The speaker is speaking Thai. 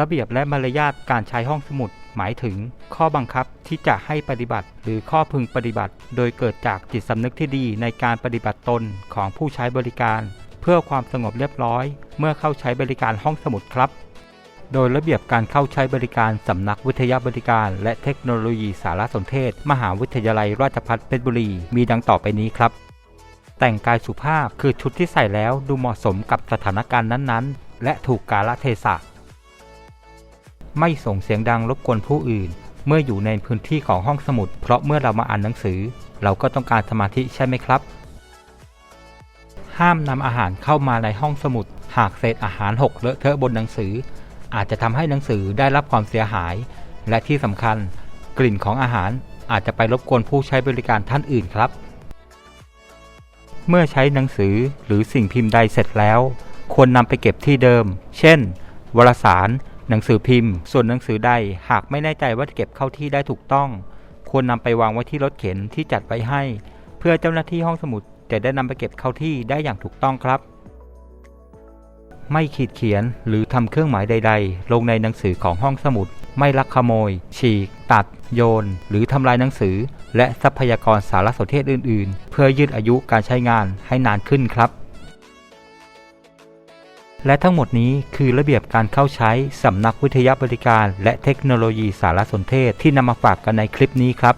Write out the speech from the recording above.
ระเบียบและมารยาทการใช้ห้องสมุด หมายถึง ข้อบังคับที่จะให้ปฏิบัติ หรือข้อพึงปฏิบัติ โดยเกิดจากจิตสำนึกที่ดีในการปฏิบัติตนของผู้ใช้บริการ เพื่อความสงบเรียบร้อย เมื่อเข้าใช้บริการห้องสมุดครับ โดยระเบียบการเข้าใช้บริการสำนักวิทยาบริการ และเทคโนโลยีสารสนเทศ มหาวิทยาลัยราชภัฏเพชรบุรี มีดังต่อไปนี้ครับแต่งกายสุภาพคือชุดที่ใส่แล้วดูเหมาะสมกับสถานการณ์นั้นๆ และถูกกาลเทศะ ไม่ส่งเสียงดังรบกวนผู้อื่น เมื่ออยู่ในพื้นที่ของห้องสมุด เพราะเมื่อเรามาอ่านหนังสือ เราก็ต้องการสมาธิใช่ไหมครับ ห้ามนำอาหารเข้ามาในห้องสมุด หากเศษอาหารหกเลอะเทอะบนหนังสือ อาจจะทำให้หนังสือได้รับความเสียหาย และที่สำคัญ กลิ่นของอาหารอาจจะไปรบกวนผู้ใช้บริการท่านอื่นครับ เมื่อใช้หนังสือหรือสิ่งพิมพ์ใดเสร็จแล้ว ควรนำไปเก็บที่เดิม เช่น วารสาร หนังสือพิมพ์ ส่วนหนังสือใดหากไม่แน่ใจว่าจะเก็บเข้าที่ได้ถูกต้อง ควรนำไปวางไว้ที่รถเข็นที่จัดไว้ให้ เพื่อเจ้าหน้าที่ห้องสมุดจะได้นำไปเก็บเข้าที่ได้อย่างถูกต้องครับ ไม่ขีดเขียนหรือทำเครื่องหมายใด ๆ ลงในหนังสือของห้องสมุด ไม่ลักขโมย ฉีก ตัด โยน หรือทำลายหนังสือ และทรัพยากรสารสนเทศอื่น ๆ เพื่อยืดอายุการใช้งานให้นานขึ้นครับ และทั้งหมดนี้คือระเบียบการเข้าใช้สำนักวิทยาบริการ และเทคโนโลยีสารสนเทศที่นำมาฝากกันในคลิปนี้ครับ